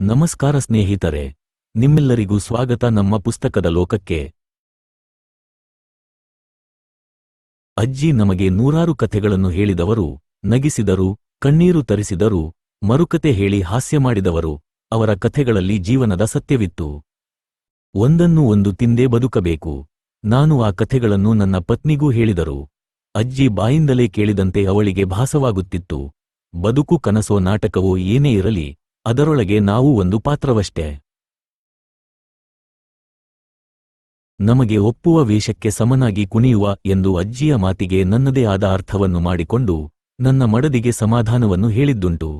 ನಮಸ್ಕಾರ ಸ್ನೇಹಿತರೆ, ನಿಮ್ಮೆಲ್ಲರಿಗೂ ಸ್ವಾಗತ ನಮ್ಮ ಪುಸ್ತಕದ ಲೋಕಕ್ಕೆ. ಅಜ್ಜಿ ನಮಗೆ ನೂರಾರು ಕಥೆಗಳನ್ನು ಹೇಳಿದವರು, ನಗಿಸಿದರು, ಕಣ್ಣೀರು ತರಿಸಿದರು, ಮರುಕತೆ ಹೇಳಿ ಹಾಸ್ಯ ಮಾಡಿದವರು, ಅವರ ಕಥೆಗಳಲ್ಲಿ ಜೀವನದ ಸತ್ಯವಿತ್ತು. ಒಂದನ್ನು ಒಂದು ತಿಂದೇ ಬದುಕಬೇಕು, ನಾನು ಆ ಕಥೆಗಳನ್ನು ನನ್ನ ಪತ್ನಿಗೂ ಹೇಳಿದರು. ಅಜ್ಜಿ ಬಾಯಿಂದಲೇ ಕೇಳಿದಂತೆ ಅವಳಿಗೆ ಭಾಸವಾಗುತ್ತಿತ್ತು, ಬದುಕು ಕನಸೋ ನಾಟಕವೋ ಏನೇ ಇರಲಿ ಅದರೊಳಗೆ ನಾವು ಒಂದು ಪಾತ್ರವಷ್ಟೇ. ನಮಗೆ ಒಪ್ಪುವ ವೇಷಕ್ಕೆ ಸಮನಾಗಿ ಕುಣಿಯುವ ಎಂದು ಅಜ್ಜಿಯ ಮಾತಿಗೆ ನನ್ನದೇ ಆದ ಅರ್ಥವನ್ನು ಮಾಡಿಕೊಂಡು ನನ್ನ ಮಡದಿಗೆ ಸಮಾಧಾನವನ್ನು ಹೇಳಿದ್ದುಂಟು.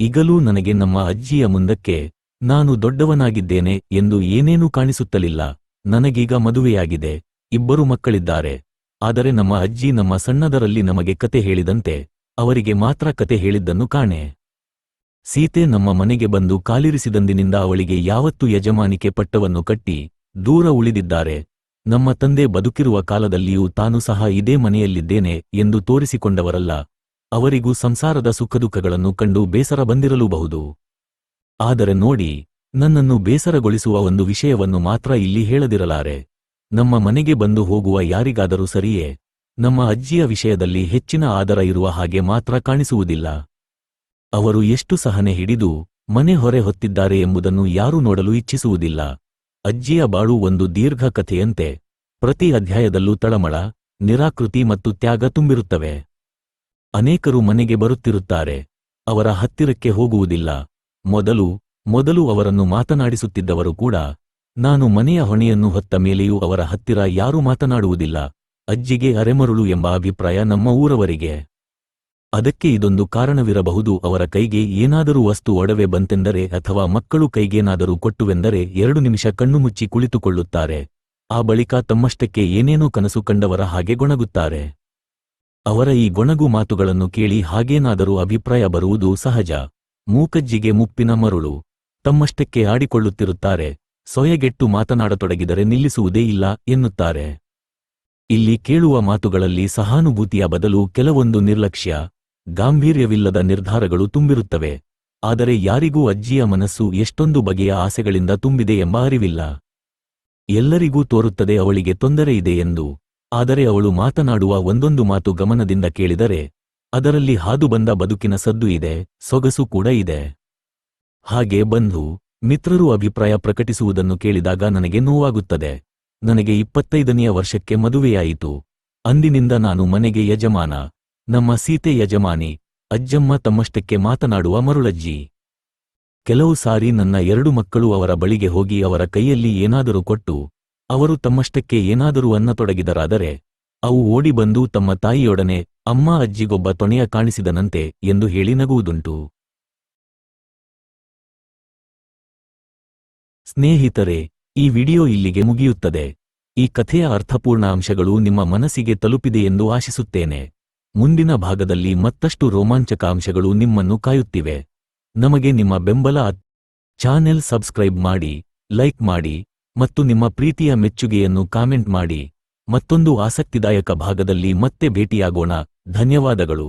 ಈಗಲೂ ನನಗೆ ನಮ್ಮ ಅಜ್ಜಿಯ ಮುಂದಕ್ಕೆ ನಾನು ದೊಡ್ಡವನಾಗಿದ್ದೇನೆ ಎಂದು ಏನೇನೂ ಕಾಣಿಸುತ್ತಲಿಲ್ಲ. ನನಗೀಗ ಮದುವೆಯಾಗಿದೆ, ಇಬ್ಬರು ಮಕ್ಕಳಿದ್ದಾರೆ. ಆದರೆ ನಮ್ಮ ಅಜ್ಜಿ ನಮ್ಮ ಸಣ್ಣದರಲ್ಲಿ ನಮಗೆ ಕತೆ ಹೇಳಿದಂತೆ ಅವರಿಗೆ ಮಾತ್ರ ಕತೆ ಹೇಳಿದ್ದನ್ನು ಕಾಣೆ. ಸೀತೆ ನಮ್ಮ ಮನೆಗೆ ಬಂದು ಕಾಲಿರಿಸಿದಂದಿನಿಂದ ಅವಳಿಗೆ ಯಾವತ್ತು ಯಜಮಾನಿಕೆ ಪಟ್ಟವನ್ನು ಕಟ್ಟಿ ದೂರ ಉಳಿದಿದ್ದಾರೆ. ನಮ್ಮ ತಂದೆ ಬದುಕಿರುವ ಕಾಲದಲ್ಲಿಯೂ ತಾನು ಸಹ ಇದೇ ಮನೆಯಲ್ಲಿದ್ದೇನೆ ಎಂದು ತೋರಿಸಿಕೊಂಡವರಲ್ಲ. ಅವರಿಗೂ ಸಂಸಾರದ ಸುಖದುಃಖಗಳನ್ನು ಕಂಡು ಬೇಸರ ಬಂದಿರಲೂಬಹುದು. ಆದರೆ ನೋಡಿ, ನನ್ನನ್ನು ಬೇಸರಗೊಳಿಸುವ ಒಂದು ವಿಷಯವನ್ನು ಮಾತ್ರ ಇಲ್ಲಿ ಹೇಳದಿರಲಾರೆ. ನಮ್ಮ ಮನೆಗೆ ಬಂದು ಹೋಗುವ ಯಾರಿಗಾದರೂ ಸರಿಯೇ? ನಮ್ಮ ಅಜ್ಜಿಯ ವಿಷಯದಲ್ಲಿ ಹೆಚ್ಚಿನ ಆದರ ಇರುವ ಹಾಗೆ ಮಾತ್ರ ಕಾಣಿಸುವುದಿಲ್ಲ. ಅವರು ಎಷ್ಟು ಸಹನೆ ಹಿಡಿದು ಮನೆ ಹೊರೆ ಹೊತ್ತಿದ್ದಾರೆ ಎಂಬುದನ್ನು ಯಾರೂ ನೋಡಲು ಇಚ್ಛಿಸುವುದಿಲ್ಲ. ಅಜ್ಜಿಯ ಬಾಳು ಒಂದು ದೀರ್ಘ ಕಥೆಯಂತೆ, ಪ್ರತಿ ಅಧ್ಯಾಯದಲ್ಲೂ ತಳಮಳ, ನಿರಾಕೃತಿ ಮತ್ತು ತ್ಯಾಗ ತುಂಬಿರುತ್ತವೆ. ಅನೇಕರು ಮನೆಗೆ ಬರುತ್ತಿರುತ್ತಾರೆ, ಅವರ ಹತ್ತಿರಕ್ಕೆ ಹೋಗುವುದಿಲ್ಲ. ಮೊದಲು ಮೊದಲು ಅವರನ್ನು ಮಾತನಾಡಿಸುತ್ತಿದ್ದವರು ಕೂಡ, ನಾನು ಮನೆಯ ಹೊಣೆಯನ್ನು ಹೊತ್ತ ಮೇಲೆಯೂ ಅವರ ಹತ್ತಿರ ಯಾರೂ ಮಾತನಾಡುವುದಿಲ್ಲ. ಅಜ್ಜಿಗೆ ಅರೆಮರುಳು ಎಂಬ ಅಭಿಪ್ರಾಯ ನಮ್ಮ ಊರವರಿಗೆ. ಅದಕ್ಕೆ ಇದೊಂದು ಕಾರಣವಿರಬಹುದು, ಅವರ ಕೈಗೆ ಏನಾದರೂ ವಸ್ತು ಒಡವೆ ಬಂತೆಂದರೆ ಅಥವಾ ಮಕ್ಕಳು ಕೈಗೇನಾದರೂ ಕೊಟ್ಟುವೆಂದರೆ ಎರಡು ನಿಮಿಷ ಕಣ್ಣು ಮುಚ್ಚಿ ಕುಳಿತುಕೊಳ್ಳುತ್ತಾರೆ. ಆ ಬಳಿಕ ತಮ್ಮಷ್ಟಕ್ಕೆ ಏನೇನೋ ಕನಸು ಕಂಡವರ ಹಾಗೆ ಗೊಣಗುತ್ತಾರೆ. ಅವರ ಈ ಗೊಣಗು ಮಾತುಗಳನ್ನು ಕೇಳಿ ಹಾಗೇನಾದರೂ ಅಭಿಪ್ರಾಯ ಬರುವುದು ಸಹಜ. ಮೂಕಜ್ಜಿಗೆ ಮುಪ್ಪಿನ ಮರುಳು. ತಮ್ಮಷ್ಟಕ್ಕೆ ಆಡಿಕೊಳ್ಳುತ್ತಿರುತ್ತಾರೆ. ಸೊಯಗೆಟ್ಟು ಮಾತನಾಡತೊಡಗಿದರೆ ನಿಲ್ಲಿಸುವುದೇ ಇಲ್ಲ ಎನ್ನುತ್ತಾರೆ. ಇಲ್ಲಿ ಕೇಳುವ ಮಾತುಗಳಲ್ಲಿ ಸಹಾನುಭೂತಿಯ ಬದಲು ಕೆಲವೊಂದು ನಿರ್ಲಕ್ಷ್ಯ. ಗಾಂಭೀರ್ಯವಿಲ್ಲದ ನಿರ್ಧಾರಗಳು ತುಂಬಿರುತ್ತವೆ. ಆದರೆ ಯಾರಿಗೂ ಅಜ್ಜಿಯ ಮನಸ್ಸು ಎಷ್ಟೊಂದು ಬಗೆಯ ಆಸೆಗಳಿಂದ ತುಂಬಿದೆ ಎಂಬ ಅರಿವಿಲ್ಲ. ಎಲ್ಲರಿಗೂ ತೋರುತ್ತದೆ ಅವಳಿಗೆ ತೊಂದರೆ ಇದೆ ಎಂದು. ಆದರೆ ಅವಳು ಮಾತನಾಡುವ ಒಂದೊಂದು ಮಾತು ಗಮನದಿಂದ ಕೇಳಿದರೆ, ಅದರಲ್ಲಿ ಹಾದು ಬಂದ ಬದುಕಿನ ಸದ್ದು ಇದೆ, ಸೊಗಸು ಕೂಡ ಇದೆ. ಹಾಗೆ ಬಂಧು, ಮಿತ್ರರು ಅಭಿಪ್ರಾಯ ಪ್ರಕಟಿಸುವುದನ್ನು ಕೇಳಿದಾಗ ನನಗೆ ನೋವಾಗುತ್ತದೆ. ನನಗೆ ಇಪ್ಪತ್ತೈದನೆಯ ವರ್ಷಕ್ಕೆ ಮದುವೆಯಾಯಿತು. ಅಂದಿನಿಂದ ನಾನು ಮನೆಗೆ ಯಜಮಾನ. ನಮ್ಮ ಸೀತೆ ಯಜಮಾನಿ, ಅಜ್ಜಮ್ಮ ತಮ್ಮಷ್ಟಕ್ಕೆ ಮಾತನಾಡುವ ಮರುಳಜ್ಜಿ. ಕೆಲವು ಸಾರಿ ನನ್ನ ಎರಡು ಮಕ್ಕಳು ಅವರ ಬಳಿಗೆ ಹೋಗಿ ಅವರ ಕೈಯಲ್ಲಿ ಏನಾದರೂ ಕೊಟ್ಟು, ಅವರು ತಮ್ಮಷ್ಟಕ್ಕೆ ಏನಾದರೂ ಅನ್ನತೊಡಗಿದರಾದರೆ ಅವು ಓಡಿ ಬಂದು ತಮ್ಮ ತಾಯಿಯೊಡನೆ, ಅಮ್ಮ ಅಜ್ಜಿಗೊಬ್ಬ ತೊಣೆಯ ಕಾಣಿಸಿದನಂತೆ ಎಂದು ಹೇಳಿ ನಗುವುದುಂಟು. ಸ್ನೇಹಿತರೆ, ಈ ವಿಡಿಯೋ ಇಲ್ಲಿಗೆ ಮುಗಿಯುತ್ತದೆ. ಈ ಕಥೆಯ ಅರ್ಥಪೂರ್ಣ ಅಂಶಗಳು ನಿಮ್ಮ ಮನಸ್ಸಿಗೆ ತಲುಪಿದೆಯೆಂದು ಆಶಿಸುತ್ತೇನೆ. ಮುಂದಿನ ಭಾಗದಲ್ಲಿ ಮತ್ತಷ್ಟು ರೋಮಾಂಚಕ ಅಂಶಗಳು ನಿಮ್ಮನ್ನು ಕಾಯುತ್ತಿವೆ. ನಮಗೆ ನಿಮ್ಮ ಬೆಂಬಲ ಚಾನೆಲ್ ಸಬ್ಸ್ಕ್ರೈಬ್ ಮಾಡಿ, ಲೈಕ್ ಮಾಡಿ, ಮತ್ತು ನಿಮ್ಮ ಪ್ರೀತಿಯ ಮೆಚ್ಚುಗೆಯನ್ನು ಕಾಮೆಂಟ್ ಮಾಡಿ. ಮತ್ತೊಂದು ಆಸಕ್ತಿದಾಯಕ ಭಾಗದಲ್ಲಿ ಮತ್ತೆ ಭೇಟಿಯಾಗೋಣ. ಧನ್ಯವಾದಗಳು.